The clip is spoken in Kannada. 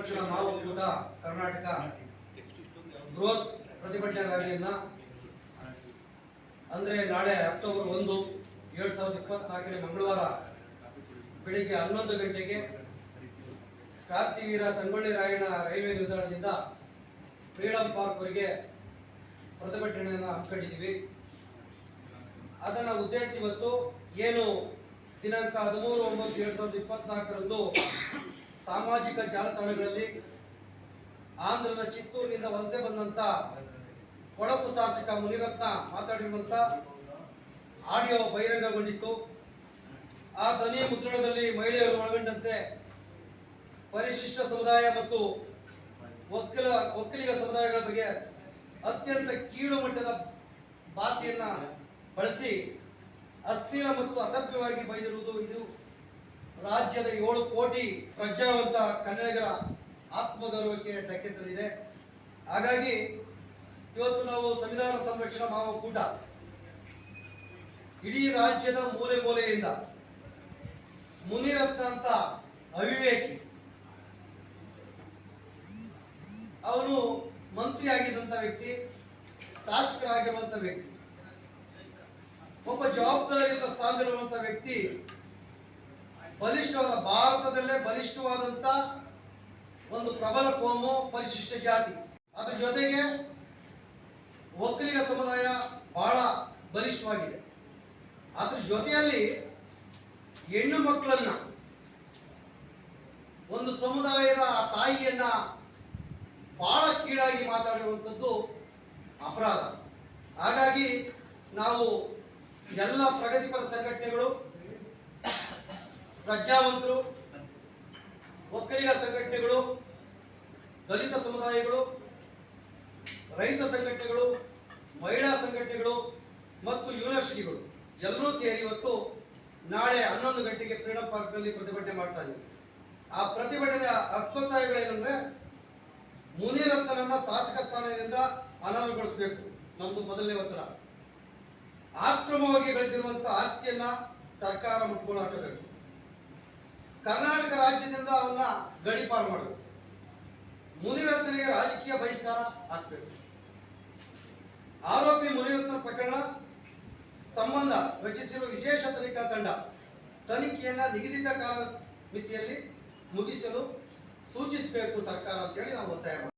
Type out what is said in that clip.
ಕರ್ನಾಟಕ ಬೃಹತ್ ಪ್ರತಿಭಟನೆ ರ್ಯಾಲಿಯನ್ನ ಅಂದ್ರೆ ನಾಳೆ ಅಕ್ಟೋಬರ್ ಒಂದು ಎರಡ್ ಸಾವಿರದ ಇಪ್ಪತ್ನಾಲ್ಕನೇ ಮಂಗಳವಾರ ಬೆಳಿಗ್ಗೆ ಹನ್ನೊಂದು ಗಂಟೆಗೆ ಕ್ರಾಂತಿವೀರ ಸಂಗೊಳ್ಳಿ ರಾಯಣ್ಣ ರೈಲ್ವೆ ನಿಲ್ದಾಣದಿಂದ ಫ್ರೀಡಂ ಪಾರ್ಕ್ವರೆಗೆ ಪ್ರತಿಭಟನೆಯನ್ನು ಹಮ್ಮಿಕೊಂಡಿದ್ದೀವಿ. ಅದನ್ನು ಉದ್ದೇಶಿಸಿ ಇವತ್ತು ಏನು ದಿನಾಂಕ ಹದಿಮೂರು ಒಂಬತ್ತು ಎರಡು ಸಾವಿರದ ಇಪ್ಪತ್ನಾಲ್ಕರಂದು ಸಾಮಾಜಿಕ ಜಾಲತಾಣಗಳಲ್ಲಿ ಆಂಧ್ರದ ಚಿತ್ತೂರಿನಿಂದ ವಲಸೆ ಬಂದಂತ ಕೊಡಗು ಶಾಸಕ ಮುನಿರತ್ನ ಮಾತಾಡಿರುವಂತ ಆಡಿಯೋ ಬಹಿರಂಗಗೊಂಡಿತ್ತು. ಆ ಧ್ವನಿ ಮುದ್ರಣದಲ್ಲಿ ಮಹಿಳೆಯರು ಒಳಗೊಂಡಂತೆ ಪರಿಶಿಷ್ಟ ಸಮುದಾಯ ಮತ್ತು ಒಕ್ಕಲ, ಒಕ್ಕಲಿಗ ಸಮುದಾಯಗಳ ಬಗ್ಗೆ ಅತ್ಯಂತ ಕೀಳು ಮಟ್ಟದ ಭಾಷೆಯನ್ನ ಬಳಸಿ ಅಸ್ಥಿರ ಮತ್ತು ಅಸಭ್ಯವಾಗಿ ಬೈದಿರುವುದು ಇದು. ರಾಜ್ಯದ ಏಳು ಕೋಟಿ ಪ್ರಜ್ಞಾವಂತ ಕನ್ನಡಿಗರ ಆತ್ಮಗೌರವಕ್ಕೆ ಧಕ್ಕೆ ತಂದಿದೆ ಹಾಗಾಗಿ ಇವತ್ತು ನಾವು ಸಂವಿಧಾನ ಸಂರಕ್ಷಣಾ ಮಹಾಕೂಟ ಇಡೀ ರಾಜ್ಯದ ಮೂಲೆ ಮೂಲೆಯಿಂದ ಮುನಿರತ್ನ ಅಂತ ಅವಿವೇಕಿ ಅವನು ಮಂತ್ರಿ ಆಗಿದ್ದಂತ ವ್ಯಕ್ತಿ, ಶಾಸಕರಾಗಿರುವಂತ ವ್ಯಕ್ತಿ, ಒಬ್ಬ ಜವಾಬ್ದಾರಿಯುತ ಸ್ಥಾನದಲ್ಲಿರುವಂತ ವ್ಯಕ್ತಿ ಬಲಿಷ್ಠವಾದ ಭಾರತದಲ್ಲೇ ಬಲಿಷ್ಠವಾದಂತ ಒಂದು ಪ್ರಬಲ ಕೋಮು ಪರಿಶಿಷ್ಟ ಜಾತಿ. ಅದರ ಜೊತೆಗೆ ಒಕ್ಕಲಿಗ ಸಮುದಾಯ ಬಹಳ ಬಲಿಷ್ಠವಾಗಿದೆ. ಅದ್ರ ಜೊತೆಯಲ್ಲಿ ಹೆಣ್ಣು ಮಕ್ಕಳನ್ನ ಒಂದು ಸಮುದಾಯದ ಆ ತಾಯಿಯನ್ನ ಬಹಳ ಕೀಳಾಗಿ ಮಾತಾಡಿರುವಂಥದ್ದು ಅಪರಾಧ. ಹಾಗಾಗಿ ನಾವು ಎಲ್ಲ ಪ್ರಗತಿಪರ ಸಂಘಟನೆಗಳು ಪ್ರಜ್ಞಾವಂತರು, ಒಕ್ಕಲಿಗ ಸಂಘಟನೆಗಳು, ದಲಿತ ಸಮುದಾಯಗಳು, ರೈತ ಸಂಘಟನೆಗಳು, ಮಹಿಳಾ ಸಂಘಟನೆಗಳು ಮತ್ತು ಯೂನಿವರ್ಸಿಟಿಗಳು ಎಲ್ಲರೂ ಸೇರಿ ಇವತ್ತು ನಾಳೆ ಹನ್ನೊಂದು ಗಂಟೆಗೆ ಫ್ರೀಡಂ ಪಾರ್ಕ್ನಲ್ಲಿ ಪ್ರತಿಭಟನೆ ಮಾಡ್ತಾ ಇದ್ದೀವಿ. ಆ ಪ್ರತಿಭಟನೆಯ ಹಕ್ಕೊತ್ತಾಯಗಳೇನೆಂದ್ರೆ ಮುನಿರತ್ನನನ್ನ ಶಾಸಕ ಸ್ಥಾನದಿಂದ ಅನರ್ಹಗೊಳಿಸಬೇಕು. ನಮ್ಮದು ಮೊದಲನೇ ಒತ್ತಡ. ಆಕ್ರಮವಾಗಿ ಗಳಿಸಿರುವಂತಹ ಆಸ್ತಿಯನ್ನ ಸರ್ಕಾರ ಮುಟ್ಕೊಂಡು ಹಾಕಬೇಕು. ಕರ್ನಾಟಕ ರಾಜ್ಯದಿಂದ ಅವನ್ನ ಗಡಿಪಾರು ಮಾಡಬೇಕು ಮುನಿರತ್ನಿಗೆ ರಾಜಕೀಯ ಬಹಿಷ್ಕಾರ ಹಾಕಬೇಕು ಆರೋಪಿ ಮುನಿರತ್ನ ಪ್ರಕರಣ ಸಂಬಂಧ ರಚಿಸಿರುವ ವಿಶೇಷ ತನಿಖಾ ತಂಡ ತನಿಖೆಯನ್ನ ನಿಗದಿತ ಕಾಲ ಮಿತಿಯಲ್ಲಿ ಮುಗಿಸಲು ಸೂಚಿಸಬೇಕು ಸರ್ಕಾರ ಅಂತೇಳಿ ನಾವು ಒತ್ತಾಯ